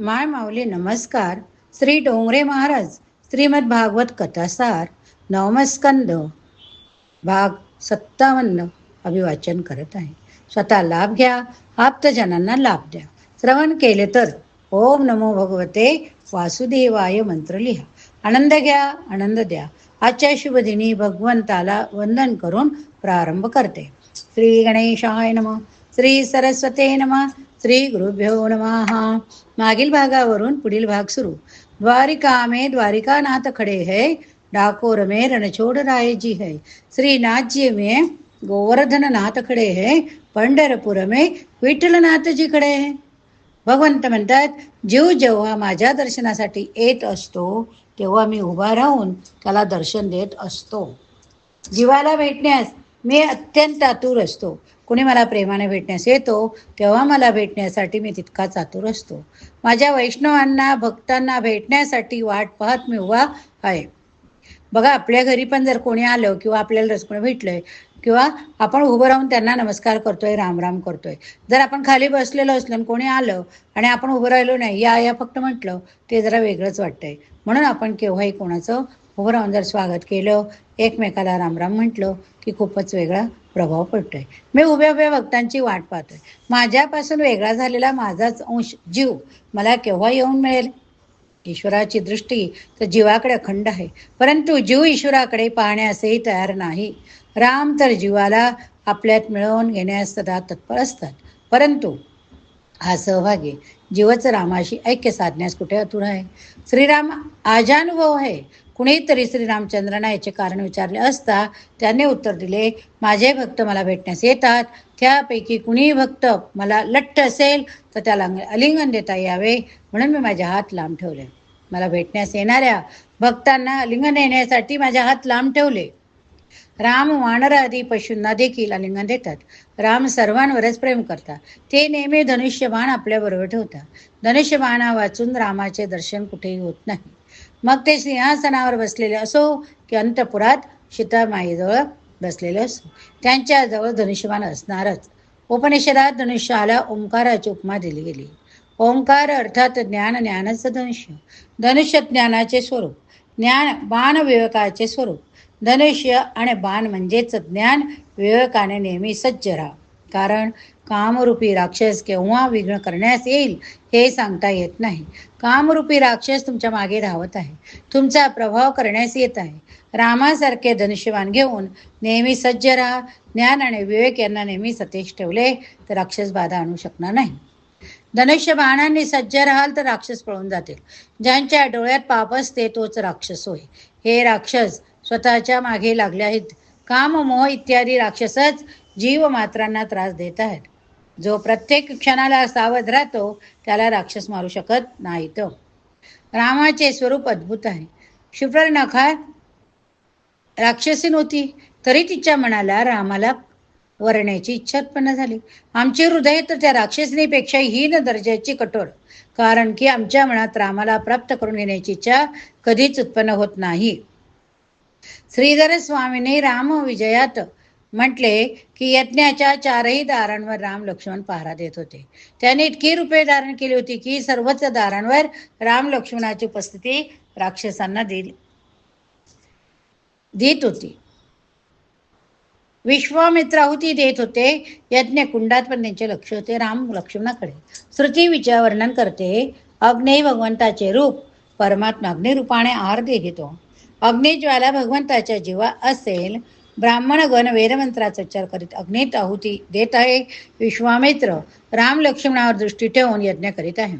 माय माऊली नमस्कार. श्री डोंगरे महाराज श्रीमद भागवत कथासार नवमस्कंद भाग सत्तावन्न अभिवाचन करत आहे. स्वतः लाभ घ्या आप्तजनांना लाभ द्या. श्रवण केले तर ओम नमो भगवते वासुदेवाय मंत्र लिहा. आनंद घ्या आनंद द्या. आजच्या शुभ दिनी भगवंताला वंदन करून प्रारंभ करते. श्री गणेशाय नम श्री सरस्वते नम श्री गुरुभ्यो नमहा मागील भागावरून पुढील भाग सुरू. द्वारिका मे द्वारिकानाथ खडे है डाकोर मे रणछोड़ रायजी है. श्रीनाथ जी गोवर्धन नाथ खडे है पंढरपूर मे विठ्ठलनाथजी खडे है. भगवंत म्हणतात जीव जेव्हा माझ्या दर्शनासाठी येत असतो तेव्हा मी उभा राहून त्याला दर्शन देत असतो. जीवाला भेटण्यास मी अत्यंत आतुर असतो. कुणी मला प्रेमाने भेटण्यास येतो तेव्हा मला भेटण्यासाठी मी तितकाच आतुर असतो. माझ्या वैष्णवांना भक्तांना भेटण्यासाठी वाट पाहत मी उभा आहे. बघा आपल्या घरी पण जर कोणी आलं किंवा आपल्याला रस कोणी भेटलंय किंवा आपण उभं राहून त्यांना नमस्कार करतोय राम राम करतोय. जर आपण खाली बसलेलो असलो आणि कोणी आलं आणि आपण उभं राहिलो नाही या या फक्त म्हटलं ते जरा वेगळंच वाटतंय. म्हणून आपण केव्हाही कोणाचं उभं राहून जर स्वागत केलं एकमेकाला रामराम म्हटलं की खूपच वेगळा प्रभाव पडतोय. मी उभ्या उभ्या भक्तांची वाट पाहतोय. माझ्यापासून वेगळा झालेला माझाच अंश जीव मला केव्हा येऊन मिळेल? ईश्वराची दृष्टी तर जीवाकडे अखंड आहे. परंतु जीव ईश्वराकडे पाहण्यासही तयार नाही. राम तर जीवाला आपल्यात मिळवून घेण्यास सदा तत्पर असतात. परंतु हा सहभागी जीवच रामाशी ऐक्य साधण्यास कुठे अतुर आहे? श्रीराम आजानुभव आहे. कुणीतरी श्रीरामचंद्रांना याचे कारण विचारले असता त्याने उत्तर दिले माझे भक्त मला भेटण्यास येतात. त्यापैकी कुणीही भक्त मला लठ्ठ असेल तर त्याला अलिंगन देता यावे. म्हणून मी माझे हात लांब ठेवले. मला भेटण्यास येणाऱ्या भक्तांना अलिंगन येण्यासाठी माझे हात लांब ठेवले. राम वानरादी पशूंना देखील आलिंगन देतात. राम सर्वांवरच प्रेम करतात. ते नेहमी धनुष्यबाण आपल्याबरोबर ठेवतात. धनुष्यबाणा वाचून रामाचे दर्शन कुठेही होत नाही. मग ते सिंहासनावर बसलेले असो की अंतपुरात सीतामाईजवळ बसलेले असो. त्यांच्याजवळ धनुष्यबाण असणारच. उपनिषदात धनुष्याला ओंकाराची उपमा दिली गेली. ओंकार अर्थात ज्ञान ज्ञानाचं धनुष्य. धनुष्य ज्ञानाचे स्वरूप. ज्ञान बाण विवेकाचे स्वरूप. धनुष्य आणि बाण म्हणजेच ज्ञान विवेकाने नेहमी सज्ज राहा. कारण कामरूपी राक्षस केव्हा विघ्न करण्यास येईल हे सांगता येत नाही. कामरूपी राक्षस तुमच्या मागे धावत आहे. तुमचा प्रभाव करण्यास येत आहे. रामासारखे धनुष्यवान घेऊन नेहमी सज्ज राहा. ज्ञान आणि विवेक यांना नेहमी सतेज ठेवले तर राक्षस बाधा आणू शकणार नाही. धनुष्य बाणांनी सज्ज राहाल तर राक्षस पळून जातील. ज्यांच्या डोळ्यात पाप असते तोच राक्षस होय. हे राक्षस स्वतःच्या मागे लागले आहेत. काम मोह इत्यादी राक्षसच जीव मात्रांना त्रास देत आहेत. जो प्रत्येक क्षणाला सावध राहतो त्याला राक्षस मारू शकत नाही तो रामाचे स्वरूप अद्भुत आहे. शुभ्रनखा राक्षसी नव्हती तरी तिच्या मनाला रामाला वरण्याची इच्छा उत्पन्न झाली. आमचे हृदय तर त्या राक्षसनीपेक्षा हीन दर्जाची कठोर कारण की आमच्या मनात रामाला प्राप्त करून घेण्याची इच्छा कधीच उत्पन्न होत नाही. श्रीधर स्वामीने राम विजयात म्हटले की यज्ञाच्या चारही दारांवर राम लक्ष्मण पहारा देत होते. त्याने इतकी रूपे धारण केली होती की सर्वच दारांवर राम लक्ष्मणाची उपस्थिती राक्षसांना दिली देत होती. विश्वामित्राहुती देत होते. यज्ञ कुंडात पण त्यांचे लक्ष होते. राम लक्ष्मणाकडे श्रुती विचार वर्णन करते. अग्नी भगवंताचे रूप परमात्मा अग्निरूपाने आहार दे घेतो. अग्निज्वाला भगवंताच्या जीवा असेल ब्राह्मण गण वेदमंत्राचा उच्चार करीत अग्नीत आहुती देत आहे. विश्वामित्र राम लक्ष्मणावर दृष्टी ठेवून यज्ञ करीत आहे.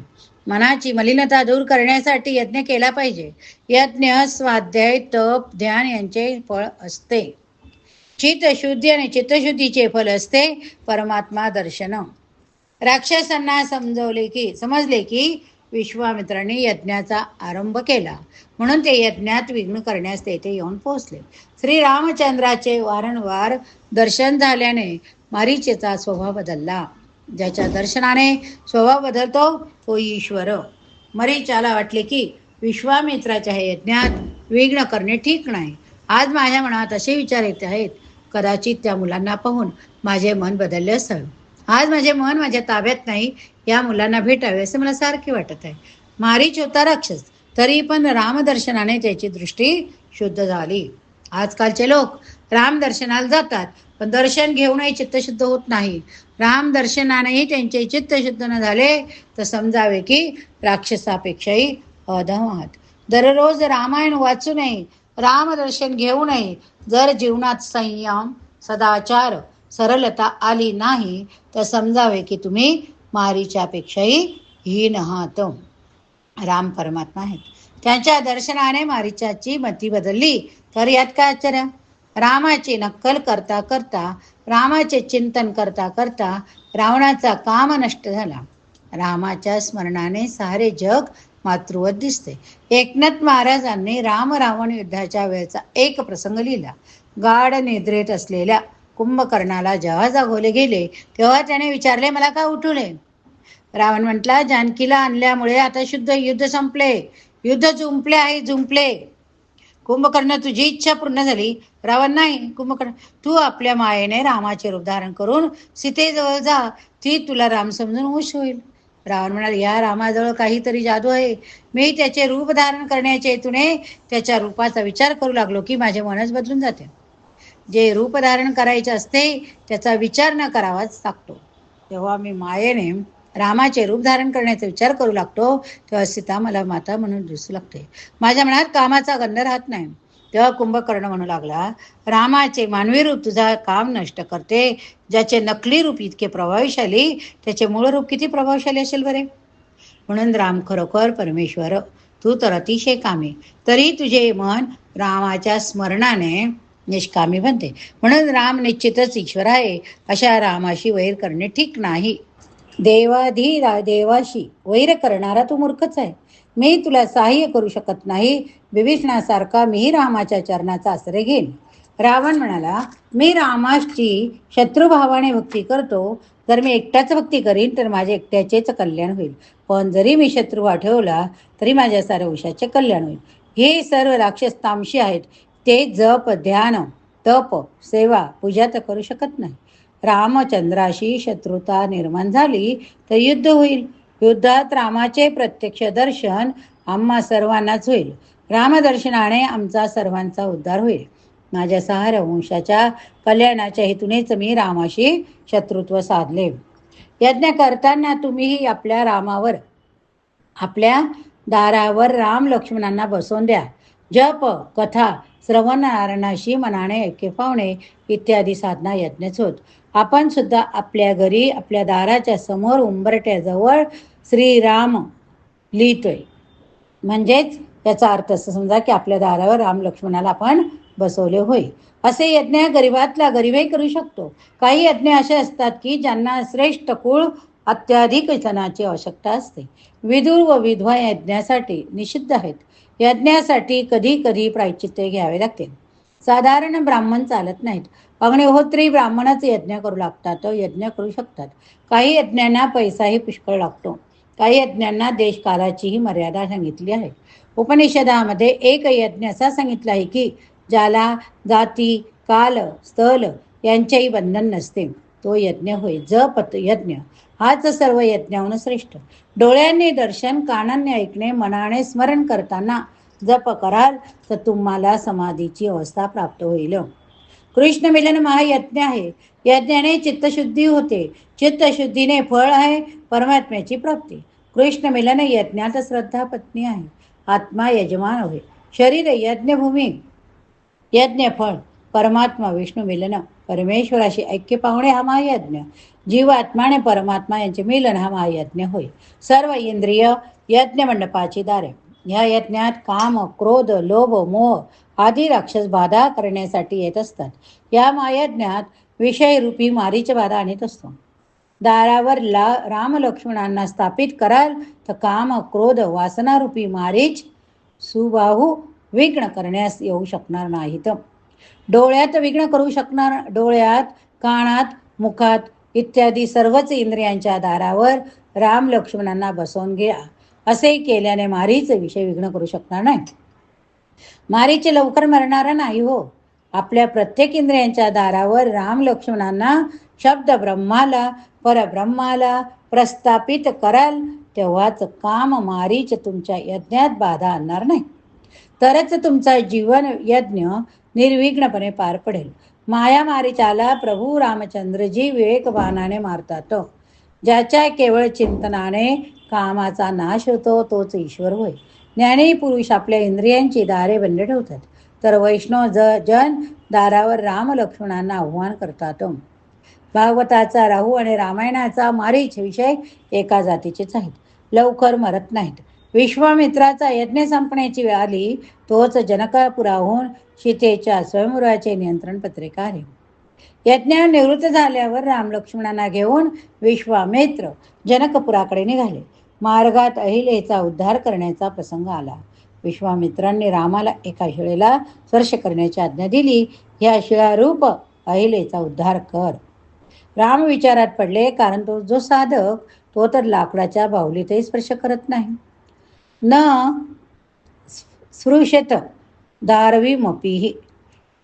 मनाची मलिनता दूर करण्यासाठी यज्ञ केला पाहिजे. यज्ञ स्वाध्याय तप ध्यान यांचे फळ असते. चित्तशुद्धी आणि चित्तशुद्धीचे फल असते. परमात्मा दर्शन. राक्षसांना समजवले की समजले की विश्वामित्रांनी यज्ञाचा आरंभ केला. म्हणून ते यज्ञात विघ्न करण्यास तेथे येऊन पोहोचले. श्रीरामचंद्राचे वारंवार दर्शन झाल्याने मारीचेचा स्वभाव बदलला. ज्याच्या दर्शनाने स्वभाव बदलतो तो ईश्वर. मरीचाला वाटले की विश्वामित्राच्या हे यज्ञात विघ्न करणे ठीक नाही. आज माझ्या मनात असे विचार येत आहेत कदाचित त्या मुलांना पाहून माझे मन बदलले असावे आज माझे मन माझ्या ताब्यात नाही या मुलांना भेटावे असं मला सारखे वाटत आहे. मारीच होता राक्षस. तरी पण रामदर्शनाने त्याची दृष्टी शुद्ध झाली. आजकालचे लोक रामदर्शनाला जातात पण दर्शन घेऊनही चित्तशुद्ध होत नाही. रामदर्शनानेही त्यांचे चित्तशुद्ध न झाले तर समजावे की राक्षसापेक्षाही अधमात दररोज रामायण वाचू नये रामदर्शन घेऊ नये जर जीवनात संयम सदाचार सरलता आली नाही तर समजावे की तुम्ही मारीच्यापेक्षाही हीन आहात. राम परमात्मा आहेत. त्यांच्या दर्शनाने मारिचाची मती बदलली. तर यात काय आश्चर्य? रामाची नक्कल करता करता रामाचे चिंतन करता करता रावणाचा काम नष्ट झाला. रामाच्या स्मरणाने सारे जग मातृवत दिसते. एकनाथ महाराजांनी राम रावण युद्धाच्या वेळचा एक प्रसंग लिहिला. गाढ निद्रेत असलेल्या कुंभकर्णाला जेव्हा जागवले गेले तेव्हा त्याने विचारले मला का उठवले? रावण म्हटला जानकीला आणल्यामुळे आता शुद्ध युद्ध संपले. युद्ध जुंपले आहे जुंपले. कुंभकर्ण तुझी इच्छा पूर्ण झाली. रावण नाही. कुंभकर्ण तू आपल्या मायेने रामाचे रूप धारण करून सीतेजवळ जा. ती तुला राम समजून हुश होईल. रावण म्हणाले या रामाजवळ काहीतरी जादू आहे. मी त्याचे रूप धारण करण्याच्या हेतूने त्याच्या रूपाचा विचार करू लागलो की माझे मनच बदलून जाते. जे रूप धारण करायचे असते त्याचा विचार न करावाच लागतो. तेव्हा मी मायेने रामाचे रूप धारण करण्याचा विचार करू लागतो तेव्हा सीता मला माता म्हणून दिसू लागते. माझ्या मनात कामाचा गंध राहत नाही. तेव्हा कुंभकर्ण म्हणू लागला रामाचे मानवी रूप तुझा काम नष्ट करते ज्याचे नकली रूप इतके प्रभावशाली त्याचे मूळ रूप किती प्रभावशाली असेल बरे? म्हणून राम खरोखर परमेश्वर तू तर अतिशय कामी तरी तुझे मन रामाच्या स्मरणाने निष्कामी बनते. म्हणून राम निश्चितच ईश्वर आहे अशा रामाशी वैर करणे ठीक नाही. देवाधीरा देवाशी वैर करणारा तू मूर्खच आहे. मी तुला सहाय्य करू शकत नाही. विभीषणासारखा मी रामाच्या चरणाचा आश्रय घेईन. रावण म्हणाला मी रामाची शत्रुभावाने भक्ती करतो. जर मी एकटाच भक्ती करीन तर माझे एकट्याचेच कल्याण होईल. पण जरी मी शत्रू ठेवला तरी माझ्या साऱ्या वंशाचे कल्याण होईल. हे सर्व राक्षस तामशी आहेत. ते जप ध्यान तप सेवा पूजा तर करू शकत नाही. रामचंद्राशी शत्रुता निर्माण झाली तर युद्ध होईल. युद्धात रामाचे प्रत्यक्ष दर्शन आम्हा सर्वांनाच होईल. रामदर्शनाने आमचा सर्वांचा उद्धार होईल. माझ्या सहाऱ्या वंशाच्या कल्याणाच्या हेतूनेच मी रामाशी शत्रुत्व साधले. यज्ञ करताना तुम्हीही आपल्या रामावर आपल्या दारावर राम लक्ष्मणांना बसवून द्या. जप कथा श्रवण नारायणाशी मनाने ऐक्य पावणे इत्यादी साधना यज्ञच होत. आपण सुद्धा आपल्या घरी आपल्या दाराच्या समोर उंबरट्याजवळ श्रीराम लिहितोय. म्हणजेच याचा अर्थ असं समजा की आपल्या दारावर राम लक्ष्मणाला आपण बसवले होय. असे यज्ञ गरिबातला गरीबही करू शकतो. काही यज्ञ असे असतात की ज्यांना श्रेष्ठ कुळ अत्याधिक धनाची आवश्यकता असते. विदूर व विधवा यज्ञासाठी निषिद्ध आहेत. यज्ञासाठी कधी कधी प्रायचित्ते घ्यावे लागते. साधारण ब्राह्मण चालत नाहीत. अग्निहोत्री ब्राह्मणच यज्ञ करू लागतात यज्ञ करू शकतात. काही यज्ञांना पैसाही पुष्कळ लागतो. काही यज्ञांना देशकालाचीही मर्यादा सांगितली आहे. उपनिषदामध्ये एक यज्ञ असा सांगितला आहे की ज्याला जाती काल स्थल यांचेही बंधन नसते. तो यज्ञ होय जप यज्ञ. हाच सर्व यज्ञाहून श्रेष्ठ. डोळ्यांनी दर्शन कानांनी ऐकणे मनाने स्मरण करताना जप कराल तर तुम्हाला समाधीची अवस्था प्राप्त होईल. कृष्ण मिलन महायज्ञ आहे. यज्ञाने चित्तशुद्धी होते. चित्तशुद्धीने फळ आहे परमात्म्याची प्राप्ती. कृष्ण मिलन यज्ञात श्रद्धा पत्नी आहे. आत्मा यजमान होय शरीर यज्ञभूमी. यज्ञ फळ. परमात्मा विष्णू मिलन. परमेश्वराशी ऐक्य पाहुणे हा महायज्ञ. आणि परमात्मा यांचे मिलन हा महायज्ञ होय. सर्व इंद्रिय यज्ञ मंडपाची दारे. या यज्ञात काम क्रोध लोभ मोह आदी राक्षस बाधा करण्यासाठी येत असतात. या महायज्ञात विषयरूपी मारीच बाधा आणत असतो. दारावर ला राम लक्ष्मणांना स्थापित कराल तर काम क्रोध वासनारूपी मारीच सुबाहू विघ्न करण्यास येऊ शकणार नाहीत. डोळ्यात विघ्न करू शकणार डोळ्यात कानात मुखात इत्यादी सर्वच इंद्रियांच्या दारावर राम लक्ष्मणांना बसवून घ्या. असे केल्याने मारीचे विषय विघ्न करू शकणार नाही. मारीचे लवकर मरणारा नाही हो. आपल्या प्रत्येक इंद्रियांच्या दारावर राम लक्ष्मणांना शब्द ब्रह्माला परब्रह्माला प्रस्थापित कराल तेव्हाच काम मारीच तुमच्या यज्ञात बाधा आणणार नाही. तरच तुमचा जीवन यज्ञ निर्विघ्नपणे पार पडेल. माया मारीचाला प्रभू रामचंद्रजी विवेकबाणाने मारतात. ज्याच्या केवळ चिंतनाने कामाचा नाश होतो तोच ईश्वर होय. ज्ञानी पुरुष आपल्या इंद्रियांची दारे बंद ठेवतात. तर वैष्णव ज जन दारावर राम लक्ष्मणांना आव्हान करतात. भागवताचा राहू आणि रामायणाचा मारीच विषय एका जातीचेच आहेत. लवकर मरत नाहीत. विश्वामित्राचा यज्ञ संपण्याची वेळ आली तोच जनकापुराहून सीतेच्या स्वयंवराचे नियंत्रण पत्रिका आहे. यज्ञ निवृत्त झाल्यावर राम लक्ष्मणांना घेऊन विश्वामित्र जनकपुराकडे निघाले. मार्गात अहिलेचा उद्धार करण्याचा प्रसंग आला. विश्वामित्रांनी रामाला एका शिळेला स्पर्श करण्याची आज्ञा दिली. ह्या शिळारूप अहिलेचा उद्धार कर. राम विचारात पडले कारण तो जो साधक तो तर लाकडाच्या बाहुलीतही स्पर्श करत नाही. न स्पृशत दारवीमपीही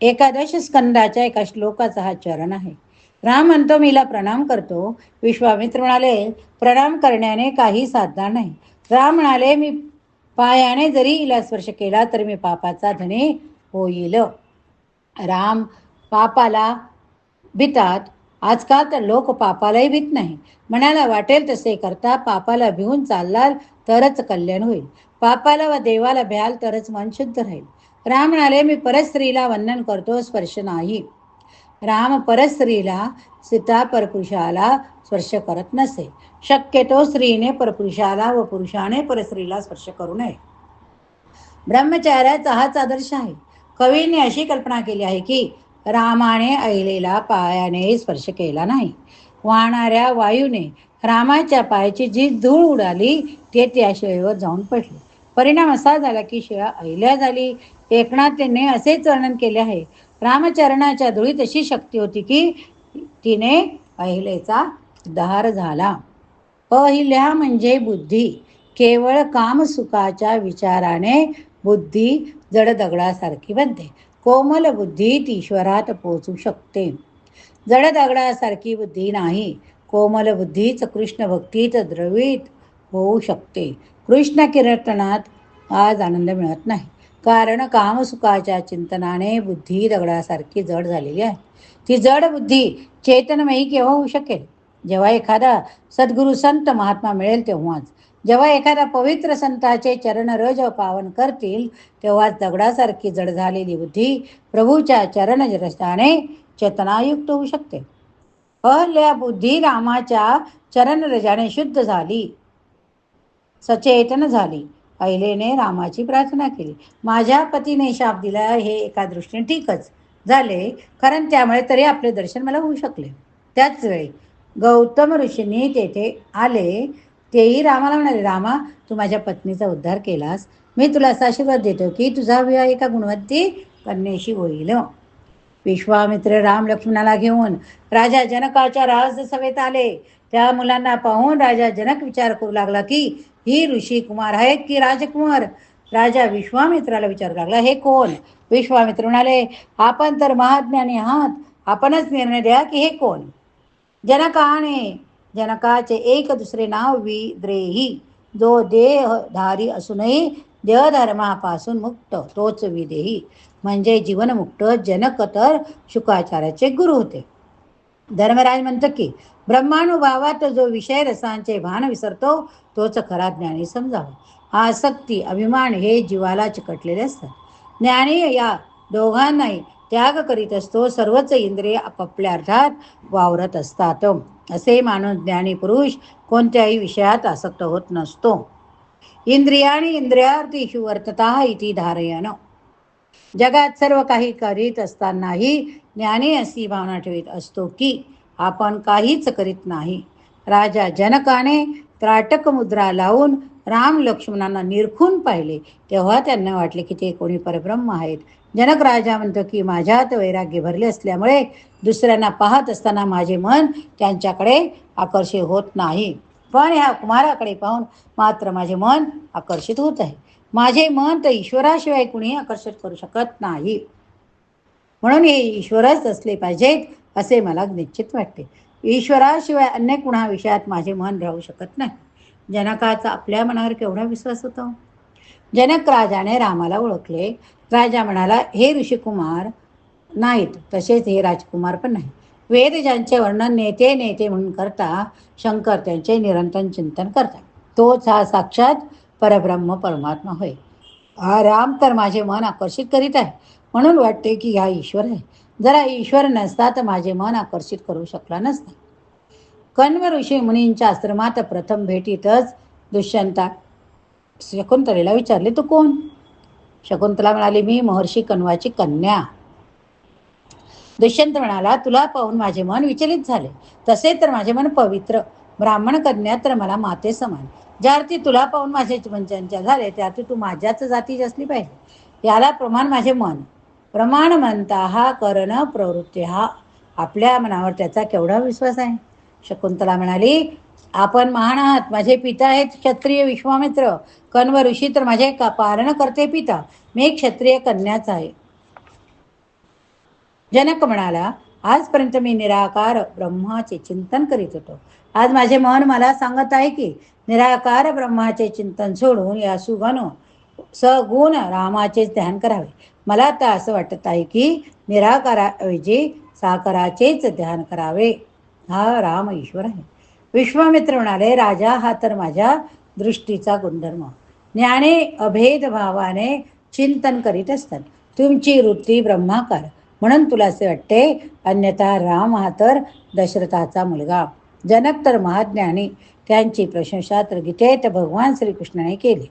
एकादश स्कंदाच्या एका श्लोकाचा हा चरण आहे. राम म्हणतो मीला प्रणाम करतो. विश्वामित्र म्हणाले प्रणाम करण्याने काही साधणार नाही. राम म्हणाले मी पायाने जरी हिला स्पर्श केला तर मी पापाचा धने होईल. राम पापाला भितात. आजकाल तर लोक पापालाही भीत नाही. मनाला वाटेल तसे करता पापाला भिवून चाललाल तरच कल्याण होईल. पापाला व देवाला भ्याल तरच मन शुद्ध राहील. राम म्हणाले मी परस्त्रीला वंदन करतो स्पर्श नाही. राम परस्त्रीला सीता परपुरुषाला स्पर्श करत नसे. शक्यतो स्त्रीने परपुरुषाला व पुरुषाने परस्त्रीला स्पर्श करू नये. ब्रह्मचार्याचा हाच आदर्श आहे. कवीने अशी कल्पना केली आहे की रामाने ऐलेला पायाने स्पर्श केला नाही. वाहणाऱ्या वायूने रामाच्या पायाची जी धूळ उडाली ते त्या शिळेवर जाऊन पडले. परिणाम असा झाला की शिळा अहिल्या झाली. एकनाथने असेच वर्णन केले आहे. रामचरणाच्या धुळीत अशी शक्ती होती की तिने अहिलेचा दहार झाला. अहिल्या म्हणजे बुद्धी. केवळ कामसुखाच्या विचाराने बुद्धी जड दगडासारखी बनते. कोमल बुद्धी ती ईश्वरात पोचू शकते. जड दगडासारखी बुद्धी नाही. कोमल बुद्धीच कृष्ण भक्तीत द्रवित होऊ शकते. कृष्ण कीर्तनात आज आनंद मिळत नाही. कारण कामसुखाच्या चिंतनाने बुद्धी दगडासारखी जड झालेली आहे. ती जड बुद्धी चेतनमयी केव्हा होऊ शकेल? जेव्हा एखादा सद्गुरु संत महात्मा मिळेल तेव्हाच. जेव्हा एखादा पवित्र संताचे चरण रज पावन करतील तेव्हाच दगडासारखी जड झालेली बुद्धी प्रभूच्या चरण रसाने चेतनायुक्त होऊ शकते. अहल्या बुद्धी रामाच्या चरण रजाने शुद्ध झाली. सचेतन झाली. अहिलेने रामाची प्रार्थना केली. माझ्या पतीने शाप दिला हे एका दृष्टीने ठीकच झाले. कारण त्यामुळे तरी आपले दर्शन मला होऊ शकले. त्याच वेळी गौतम ऋषींनी तेथे आले. तेही रामाला म्हणाले रामा तू माझ्या पत्नीचा उद्धार केलास. मी तुला असा आशीर्वाद देतो की तुझा विवाह एका गुणवत्ती कन्येशी होईल. विश्वामित्र राम लक्ष्मणाला घेऊन राजा जनकाच्या राजसभेत आले. त्या मुलांना पाहून राजा जनक विचार करू लागला की ही ऋषी कुमार आहेत की राजकुमार? राजा विश्वामित्राला विचारू लागला हे कोण? विश्वामित्र म्हणाले आपण तर महाज्ञानी आहात. आपणच निर्णय द्या की हे कोण? जनकाने जनकाचे एक दुसरे नाव विद्रेही. जो देहधारी असूनही देहधर्मापासून मुक्त तोच विदेही. म्हणजे जीवनमुक्त जनक तर शुकाचार्याचे गुरु होते. धर्मराज म्हणतो की ब्रह्मानुभावात जो विषय रसांचे भान विसरतो तोच खरा ज्ञानी समजावा. आसक्ती अभिमान हे जीवाला चिकटलेले असतात. ज्ञानी या दोघांनाही त्याग करीत असतो सर्वच इंद्रिय आपापल्या अर्थात वावरत असतात. असे माणूस ज्ञानी पुरुष कोणत्याही विषयात आसक्त होत नसतो. इंद्रियाने इंद्रियार्थी वर्तता इति धारयन. जगात सर्व काही करीत असतानाही ज्ञानी अशी भावना ठेवीत असतो की आपण काहीच करीत नाही. राजा जनकाने त्राटक मुद्रा लावून राम लक्ष्मणांना निरखून पाहिले. तेव्हा त्यांना वाटले की ते कोणी परब्रह्म आहेत. जनक राजा म्हणतो की माझ्यात वैराग्य भरले असल्यामुळे दुसऱ्यांना पाहत असताना माझे मन त्यांच्याकडे आकर्षित होत नाही. पण ह्या कुमाराकडे पाहून मात्र माझे मन आकर्षित होत आहे. माझे मन तर ईश्वराशिवाय कुणीही आकर्षित करू शकत नाही. म्हणून हे ईश्वरच असले पाहिजेत असे मला निश्चित वाटते. ईश्वराशिवाय अन्य कुणा विषयात माझे मन राहू शकत नाही. जनकाचा आपल्या मनावर केवढा विश्वास होता? जनक राजाने रामाला ओळखले. राजा म्हणाला हे ऋषिकुमार नाहीत तसेच हे राजकुमार पण नाही वेद ज्यांचे वर्णन नेते नेते म्हणून करता शंकर त्यांचे निरंतर चिंतन करतात. तोच हा साक्षात परब्रह्म परमात्मा होय. हा राम तर माझे मन आकर्षित करीत आहे. म्हणून वाटते की हा ईश्वर आहे. जरा ईश्वर नसता तर माझे मन आकर्षित करू शकला नसता. कण्व ऋषी मुनींच्या आश्रमात प्रथम भेटीतच दुष्यंता शकुंतलेला विचारले तू कोण? शकुंतला म्हणाली मी महर्षी कण्वाची कन्या. दुष्यंत म्हणाला तुला पाहून माझे मन विचलित झाले. तसे तर माझे मन पवित्र. ब्राह्मण कन्या तर मला माते समान. ज्या अर्थी तुला पाहून माझे पंचंच्या झाले त्या अर्थी तू माझ्याच जातीची असली पाहिजे. याला प्रमाण माझे मन. प्रमाण म्हणता हा करण प्रवृत्ती. हा आपल्या मनावर त्याचा केवढा विश्वास आहे? शकुंतला म्हणाली आपण महान आहात. माझे पिता आहेत क्षत्रिय विश्वामित्र. कण्व ऋषी तर माझे का पारण करते पिता? मी क्षत्रिय कन्याच आहे. जनक म्हणाला आजपर्यंत मी निराकार ब्रह्माचे चिंतन करीत होतो. आज माझे मन मला सांगत आहे की निराकार ब्रह्माचे चिंतन सोडून या सुगण सगुण रामाचे ध्यान करावे. मला तर असं वाटत आहे की निराकाराऐवजी साकाराचेच ध्यान करावे. हा राम ईश्वर आहे. विश्वामित्र म्हणाले राजा हा तर माझ्या दृष्टीचा गुणधर्म. ज्ञाने अभेद भावाने चिंतन करीत असतात. तुमची वृत्ती ब्रह्माकार. म्हणून तुला असे वाटते अन्यथा राम हा तर दशरथाचा मुलगा. जनक तर महाज्ञानी. त्यांची प्रशंसा तर गीतेत भगवान श्रीकृष्णाने केली.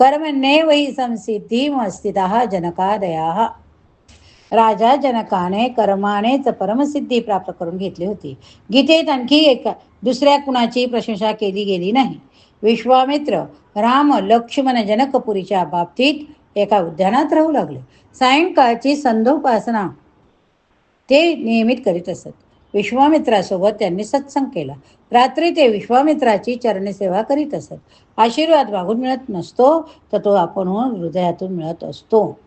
कर्मण्ये वै संसिद्धी जनकादयाः। राजा जनकाने कर्मानेच परमसिद्धी प्राप्त करून घेतली होती. गीतेत आणखी एक दुसऱ्या कुणाची प्रशंसा केली गेली नाही. विश्वामित्र राम लक्ष्मण जनकपुरीच्या बाबतीत एका उद्यानात राहू लागले. सायंकाळची संधोपासना ते नियमित करीत असत. विश्वामित्रासोबत त्यांनी सत्संग केला. रात्री ते विश्वामित्राची चरणसेवा करीत असत. आशीर्वाद मागून मिळत नसतो तर तो आपण हृदयातून मिळत असतो.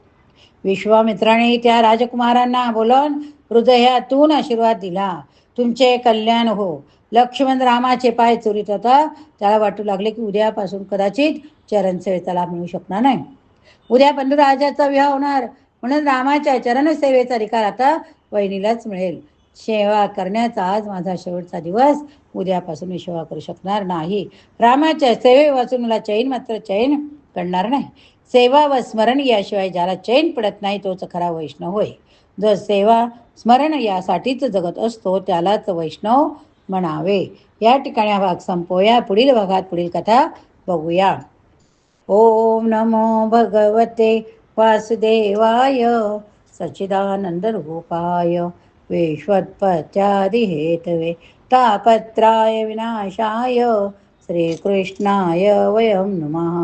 विश्वामित्राने त्या राजकुमारांना बोलून हृदयातून आशीर्वाद दिला. तुमचे कल्याण हो. लक्ष्मण रामाचे पाय चोरीत होता. त्याला वाटू लागले की उद्यापासून कदाचित चरणसेवेचा लाभ मिळू शकणार नाही. उद्या राजाचा विवाह होणार. म्हणून रामाच्या चरणसेवेचा अधिकार आता वहिनीलाच मिळेल. सेवा करण्याचा आज माझा शेवटचा दिवस. उद्यापासून मी सेवा करू शकणार नाही. रामाच्या सेवे वाचून मला चैन मात्र चैन पडणार नाही. सेवा व स्मरण याशिवाय ज्याला चैन पडत नाही तोच खरा वैष्णव होय. जो सेवा स्मरण यासाठीच जगत असतो त्यालाच वैष्णव म्हणावे. या ठिकाणी हा भाग संपवूया. पुढील भागात पुढील कथा बघूया. ओम नमो भगवते वासुदेवाय. सच्चिदानंद रूपाय. विश्वत्पत्यादिहेतवे तापत्राय विनाशाय श्रीकृष्णाय वयं नमः